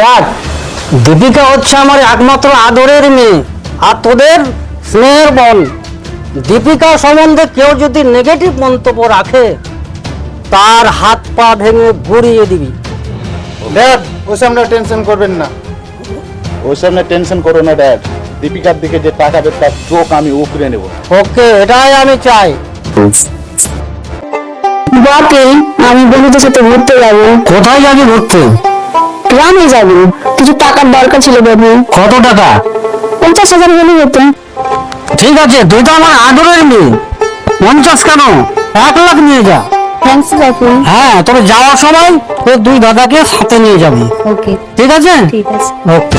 দেখ দীপিকা হচ্ছে আমার একমাত্র আদরের মেয়ে আর তোদের স্নেহের বোন। দীপিকা সম্বন্ধে কেউ যদি নেগেটিভ মন্তব্য রাখে তার হাত পা ভেঙে গড়িয়ে দিবি। ড্যাড ওসব আপনারা টেনশন করবেন না। ওইসব নিয়ে টেনশন করো না ড্যাড দীপিকার দিকে যে তাকাবে তার চোখ আমি উপড়ে নেব। ওকে এটাই আমি চাই। বটে আমি বন্ধুদের সাথে ঘুরতে যাব। কোথায় যাবি ঘুরতে? গ্রামে যাব। কিছু টাকার দরকার ছিল বাবু। কত টাকা? পঞ্চাশ হাজার হলে হতো। ঠিক আছে তুই তো আমার আদরের মেয়ে। পঞ্চাশ কেন? এক লাখ নিয়ে যা। থ্যাংকস বাবু। হ্যাঁ তবে যাওয়ার সময় তোর দুই দাদাকে সাথে নিয়ে যাবি। ওকে। ঠিক আছে? ঠিক আছে। ওকে।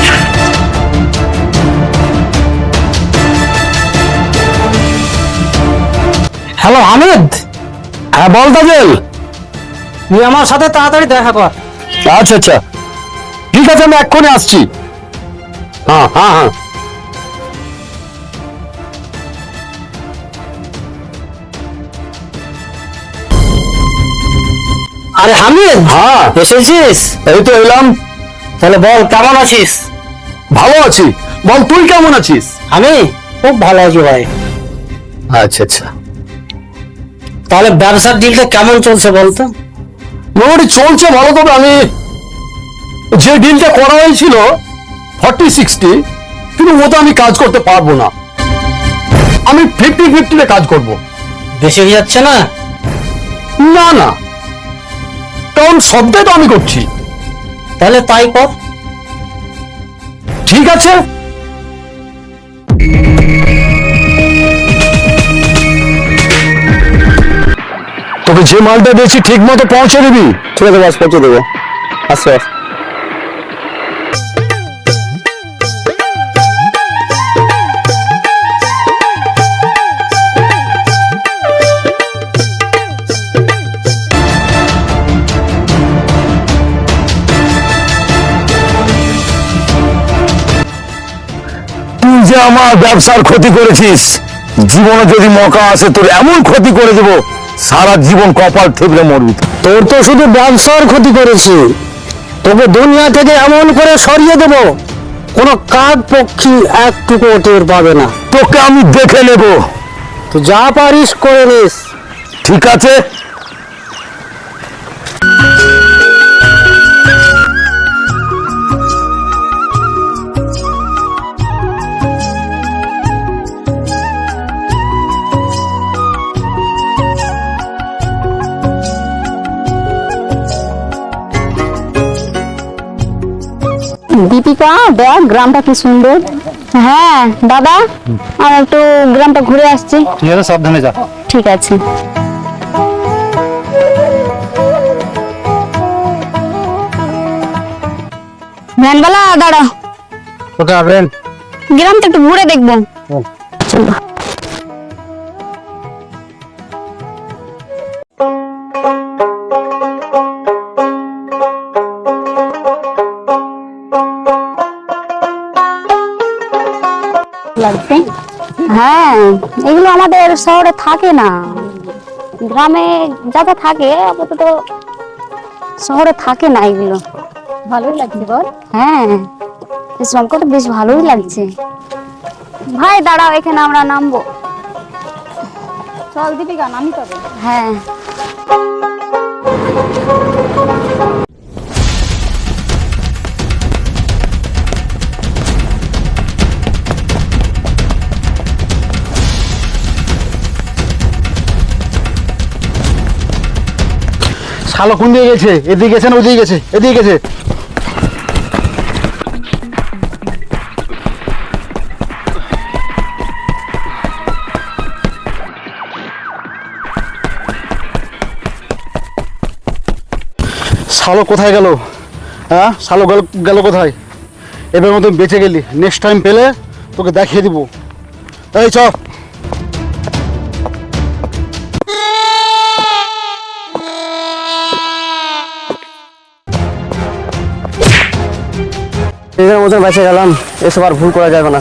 হ্যালো হামিদ। হ্যাঁ বল তাজেল তুই আমার সাথে তাড়াতাড়ি দেখা কর। আচ্ছা আচ্ছা। ঠিক আছে আমি এক্ষুনি আসছি। হ্যাঁ হ্যাঁ হ্যাঁ। আরে হামিদ হ্যাঁ। এসেছিস? এই তো এলাম। তাহলে বল কেমন আছিস? ভালো আছি। বল তুই কেমন আছিস? আমি খুব ভালো আছি ভাই। আচ্ছা আচ্ছা। তাহলে ব্যবসার ডিলটা কেমন চলছে বলতো? মোটামুটি চলছে ভালো তবে আমি যে ডিলটা করা হয়েছিল ফর্টি সিক্সটি কিন্তু ওটা আমি কাজ করতে পারব না। আমি ফিফটি ফিফটিতে কাজ করব। বেশি হয়ে যাচ্ছে না? না না। কারণ সবটাই তো আমি করছি। তাহলে তাই কর। ঠিক আছে? তবে যে মালটা দিয়েছি ঠিক মতো পৌঁছে দিবি। ঠিক আছে বাস পৌঁছে দেবো। আচ্ছা তুই যে আমার ব্যবসার ক্ষতি করেছিস জীবনে যদি মকা আসে তোর এমন ক্ষতি করে দেব সারা জীবন কপাল থেবড়ে মরবি। তোর তো শুধু ব্যবসার ক্ষতি করেছি তোকে দুনিয়া থেকে এমন করে সরিয়ে দেব কোনো কাক পক্ষী একটুকু টের পাবে না। তোকে আমি দেখে নেব। তো যা পারিস করে নিস। ঠিক আছে? দীপিকা দেখ গ্রামটা কি সুন্দর। হ্যাঁ দাদা আমি একটু গ্রামটা ঘুরে আসছি। ঠিক আছে সাবধানে যা। ঠিক আছে। ভ্যানওয়ালা দাঁড়া। কোথায় গ্রামটা একটু ঘুরে দেখব। চলো। লাগবে হ্যাঁ এগুলো আমাদের শহরে থাকে না। গ্রামে যাতে থাকে আপাতত শহরে থাকে না এগুলো। ভালোই লাগছে বল। হ্যাঁ এই শঙ্করটা বেশ ভালোই লাগছে। ভাই দাঁড়াও এখানে আমরা নামবো। চল দীপিকা নামি তবে। হ্যাঁ। শালো কোন দিকে গেছে? এদিকে গেছে না ওদিকে গেছে? এদিকে গেছে। শালো কোথায় গেল? হ্যাঁ? শালো গেল গেল কোথায়? এবার মতন বেঁচে গেলি। নেক্সট টাইম পেলে তোকে দেখিয়ে দিব। এই চ। মতন বেঁচে গেলাম এসব আর ভুল করা যাবে না।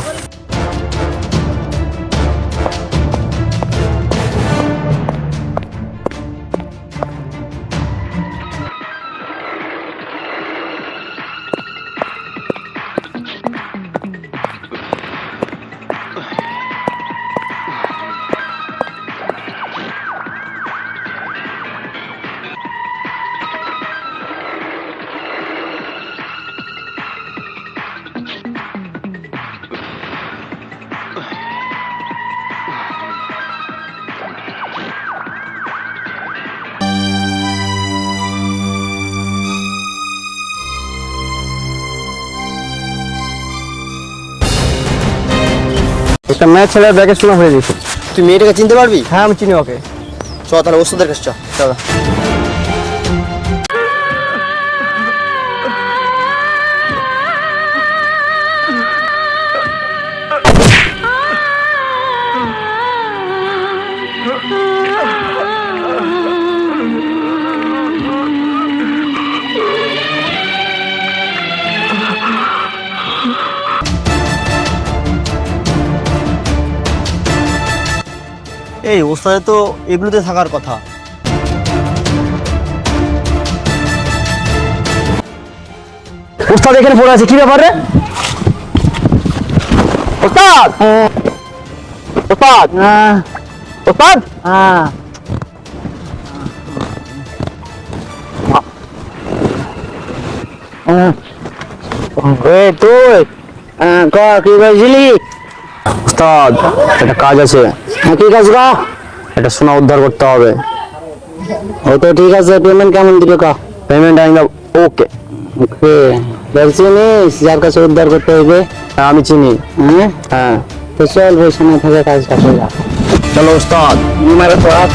একটা মেয়ে ছেলে ব্যাগে শোনা হয়ে গেছে তুই মেয়েটাকে চিনতে পারবি? হ্যাঁ আমি চিনি ওকে। চ তাহলে ওষুধের কাছে চ চল। এই ওস্তাদে তো এগুলোতে থাকার কথা। ওস্তাদ এখানে পড়ে আছে কি ব্যাপার রে? ওস্তাদ! ওস্তাদ! ওস্তাদ! হ্যাঁ তুই ক কি বলছিলি ওস্তাদ একটা কাজ আছে। কি কাজ গা একটা সোনা উদ্ধার করতে হবে। ও তো ঠিক আছে পেমেন্ট কেমন দিবে কা? পেমেন্ট আমি ওকে ওকে। চিনিস যার কাছে উদ্ধার করতে হইবে হ্যাঁ আমি চিনি। হ্যাঁ? হ্যাঁ। তো চল বসে না থেকে কাজটা করে যা। চলো ওস্তাদ মারে তো হাত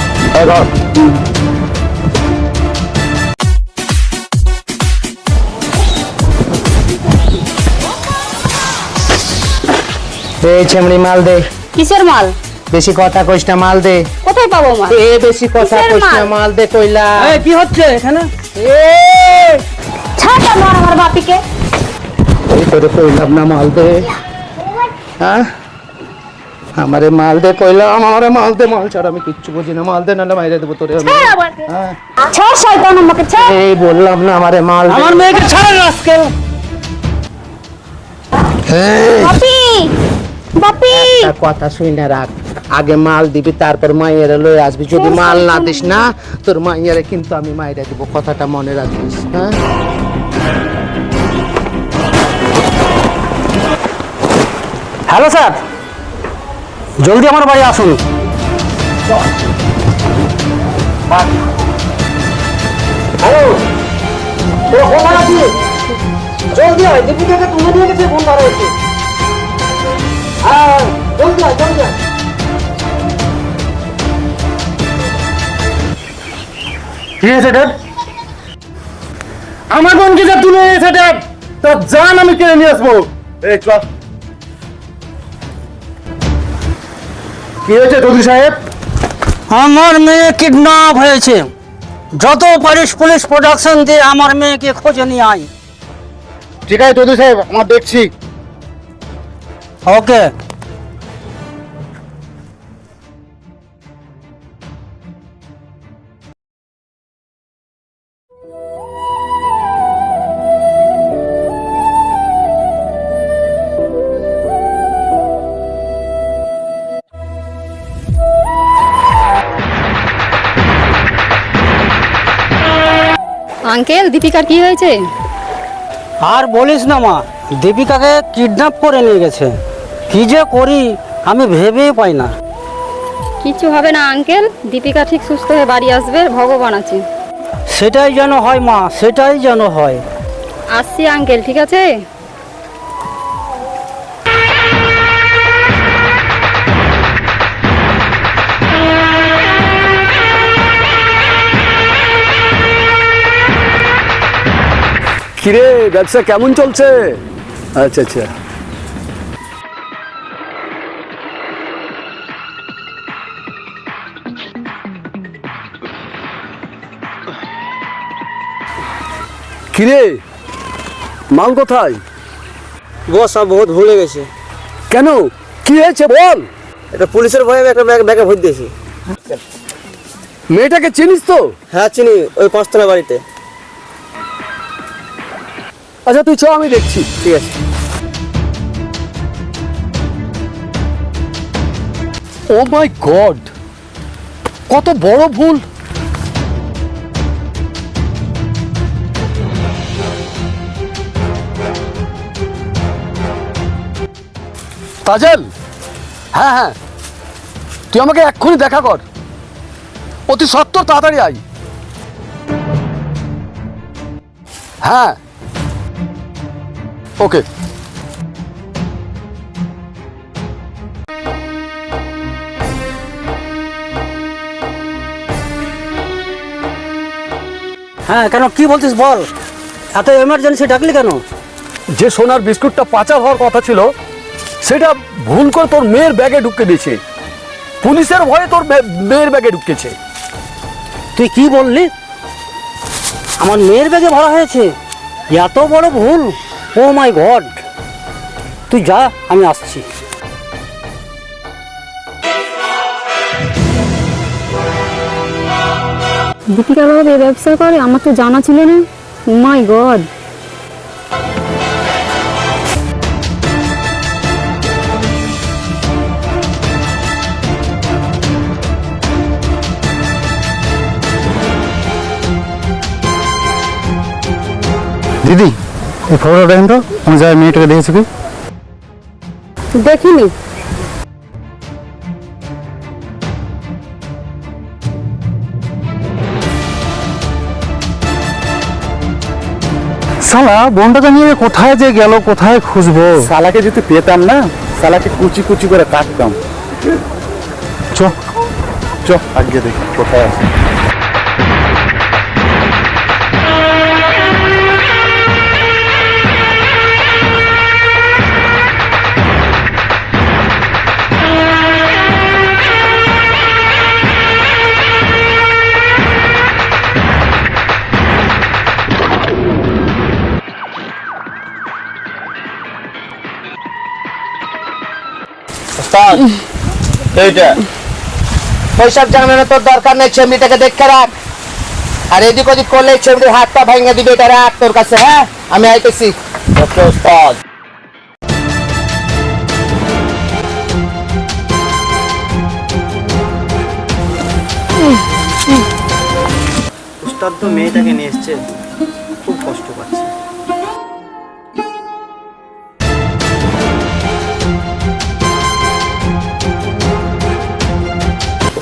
এই চেমড়ি মাল দে। কিসের মাল? বেশি কথা কইস না মাল দে। কোথায় পাবো মাল? এ বেশি কথা কইস না মাল? দে কইলা। এ কি হচ্ছে এখানে? এ। ছাড় আমার আমার বাপিকে। এই তোরে কইলাম না মাল দে। হ্যাঁ? আমারে মাল দে কইলাম আমারে মাল দে। মাল ছাড়া আমি কিচ্ছু বুঝি না মাল দে নাহলে মাইরে দেবো তোরে আমি। ছাড় হ্যাঁ? ছাড় শয়তান আমাকে ছাড়। এই বললাম না আমারে মাল আমার মেয়েকে ছাড় আজকাল বাপি বাপি। কথা শুই না রাখ। আগে মাল দিবি তারপর মাইয়ারে লয়ে আসবি। যদি মাল না দিস না তোর মাইয়ারে কিন্তু আমি মাইরা দিব কথাটা মনে রাখিস হ্যাঁ? হ্যালো স্যার জলদি আমার বাড়ি আসুন। হ্যালো জলদি আয় দীপিকাকে তুলে নিয়ে গেছে ফোন ধরা হয়েছে হ্যাঁ জলদি আয় জলদি আয়। কি হয়েছে ড্যাড আমার বোনকে যা তুলে নিয়েছে ড্যাড তার জান আমি কিনে নিয়ে আসব। এই চল। কি হয়েছে চৌধুরী সাহেব? আমার মেয়ে কিডন্যাপ হয়েছে। যত পারিস পুলিশ প্রোডাকশন দিয়ে আমার মেয়েকে খোঁজে নিয়ে আয়। ঠিক আছে চৌধুরী সাহেব আমার দেখছি। ওকে আঙ্কেল দীপিকার কি হয়েছে? আর বলিস না মা দীপিকাকে কিডন্যাপ করে নিয়ে গেছে। কি যে করি আমি ভেবেই পাই না। কিচ্ছু হবে না আঙ্কেল দীপিকা ঠিক সুস্থ হয়ে বাড়ি আসবে ভগবান আছে। সেটাই যেন হয় মা সেটাই যেন হয়। আসছি আঙ্কেল ঠিক আছে? কিরে ব্যবসা কেমন চলছে? আচ্ছা আচ্ছা। কিরে মাল কোথায়? বস সব বহুত ভুলে গেছে। কেন? কি হয়েছে বল। এটা পুলিশের ভয়ে আমি একটা ব্যাগ ব্যাগে ভোট দিয়েছি মেয়েটাকে চিনিস তো? হ্যাঁ চিনি ওই পাঁচতলা বাড়িতে। আচ্ছা তুই চ, আমি দেখছি। ঠিক আছে। ও মাই গড কত বড় ভুল! তাজেল! হ্যাঁ হ্যাঁ। তুই আমাকে এক্ষুনি দেখা কর। অতি সত্তর তাড়াতাড়ি আই হ্যাঁ। ওকে হ্যাঁ কেন? কি বলছিস বল? এত এমার্জেন্সি ডাকলি কেন? যে সোনার বিস্কুটটা পাচার হওয়ার কথা ছিল সেটা ভুল করে তোর মেয়ের ব্যাগে ঢুকে দিয়েছে। পুলিশের ভয়ে তোর মেয়ের ব্যাগে ঢুকেছে তুই কি বললি? আমার মেয়ের ব্যাগে ভরা হয়েছে? এত বড় ভুল! ও মাই গড তুই যা আমি আসছি। দীপিকা বাবু এই ব্যবসা করে? আমার তো জানা ছিল না। মাই গড দিদি এই খবরটা দেখেন তো আমি যাই মেয়েটাকে দেখেছি কি? দেখিনি। সালা বোনটাকে নিয়ে কোথায় যে গেল কোথায় খুঁজবো? শালাকে যদি পেতাম না শালাকে কুচি কুচি করে কাটতাম। চ। চ আগে দেখি কোথায় আছে। এইটা ওইসব জানানোর তোর দরকার নেই ছবিটাকে দেখে রাখ। আর এদিক ওদিক করলে ছবিটির হাতটা ভেঙে দিবে এটা রাখ তোর কাছে হ্যাঁ? আমি আইতেছি। ওস্তাদ। উস্তাদ তো মেয়েটাকে নিয়ে এসছে। খুব কষ্ট পাচ্ছে।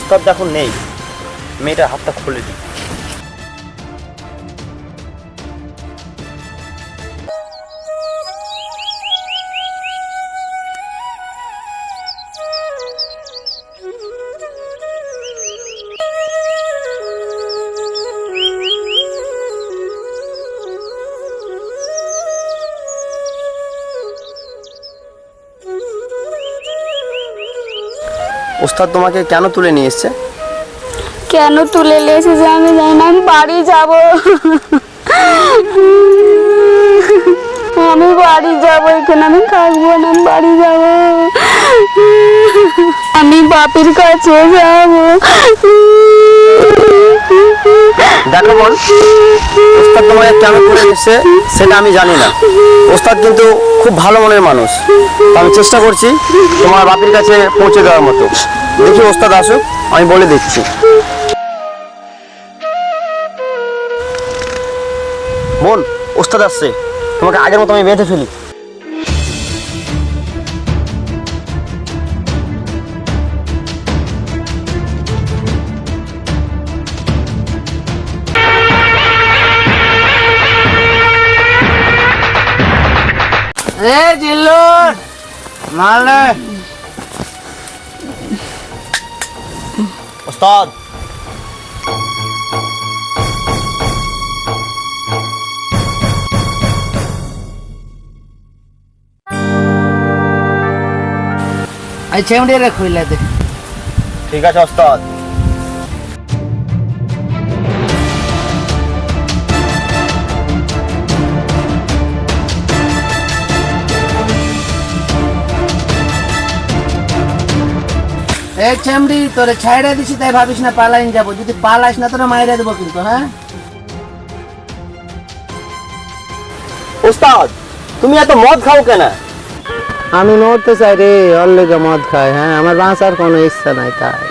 উস্তাদ এখন নেই। মেয়েটার হাতটা খুলে দিই উস্তাদ তোমাকে কেন তুলে নিয়ে এসছে? কেন তুলে নিয়ে এসেছে আমি জানি না, আমি বাড়ি যাব। আমি বাড়ি যাব, এখানে আমি থাকব না, আমি বাড়ি যাব। আমি বাপের কাছে যাব। দেখো বোন, ওস্তাদ তোমাকে কেন তুলে এসছে সেটা আমি জানি না। ওস্তাদ কিন্তু খুব ভালো মনের মানুষ। আমি চেষ্টা করছি তোমার বাপির কাছে পৌঁছে দেওয়ার মতো। দেখি ওস্তাদ আসুক, আমি বলে দিচ্ছি। বোন, ওস্তাদ আসছে। তোমাকে আগের মতো আমি বেঁধে ফেলি। এ জিল্লুর! মাল নে। ওস্তাদ। এই ছবিটি রে খুইলে দে। ঠিক আছে ওস্তাদ। এই চেমড়ি তোরে ছাইড়ে দিছি তাই ভাবিস না পালাইন যাব। যদি পালাইস না তোরে মাইরে দেবো কিন্তু হ্যাঁ? ওস্তাদ তুমি এত মদ খাও কেন? আমি মরতে চাই রে ওর লেগে মদ খাই হ্যাঁ? আমার বাঁচার কোনো ইচ্ছা নাই তাই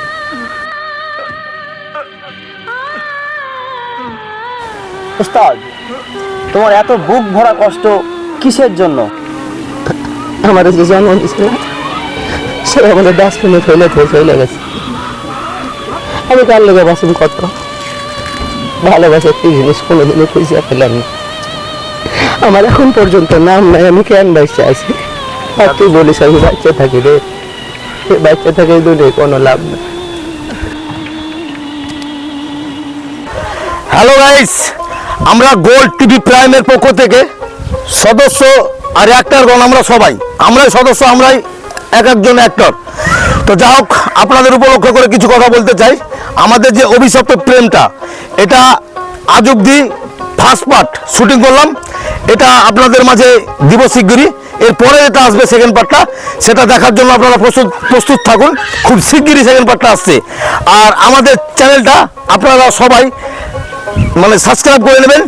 ওস্তাদ তোমার এত বুক ভরা কষ্ট কিসের জন্য? আমার যে জন্ম সে আমাদের ডাস্টবিনে ফেলে ফেলে চলে গেছে। আমি কার লেগে বাসন কত ভালোবাসা কি জিনিস কোনোদিনও খুঁজে পেলাম না। আমার এখন পর্যন্ত নাম নাই, আমি কেন বাইসে আছি? আর তুই বলিস, আমি বাচ্চা থাকি রে। বাচ্চা থাকে দুনিয়া কোনো লাভ নেই। হ্যালো গাইস আমরা গোল্ড টিভি প্রাইমের পক্ষ থেকে সদস্য আর অ্যাক্টরগণ আমরা সবাই। আমরাই সদস্য, আমরাই এক একজন অ্যাক্টর তো যা হোক, আপনাদের উপলক্ষ করে কিছু কথা বলতে চাই। আমাদের যে অভিশপ্ত প্রেমটা, এটা আজ অব্দি ফার্স্ট পার্ট শুটিং করলাম। এটা আপনাদের মাঝে দিব শিগগিরই। এরপরে এটা আসবে সেকেন্ড পার্টটা সেটা দেখার জন্য আপনারা প্রস্তুত প্রস্তুত থাকুন। খুব শিগগিরই সেকেন্ড পার্টটা আসছে। আর আমাদের চ্যানেলটা আপনারা সবাই মানে সাবস্ক্রাইব করে নেবেন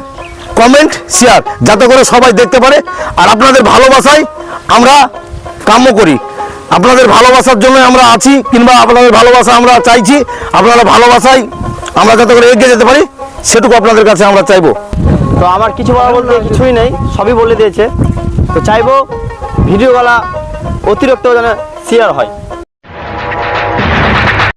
কমেন্ট শেয়ার যাতে করে সবাই দেখতে পারে। আর আপনাদের ভালোবাসায় আমরা কাম্য করি। আপনাদের ভালোবাসার জন্য আমরা আছি, কিংবা আপনাদের ভালোবাসা আমরা চাইছি, আপনারা ভালোবাসাই আমরা যত করে এগিয়ে যেতে পারি, সেটুকু আপনাদের কাছে আমরা চাইব। তো আমার কিছু বলা বলতে কিছুই নেই, সবই বলে দিয়েছে। তো চাইব ভিডিওওয়ালা অতিরিক্ত যেন শেয়ার হয়।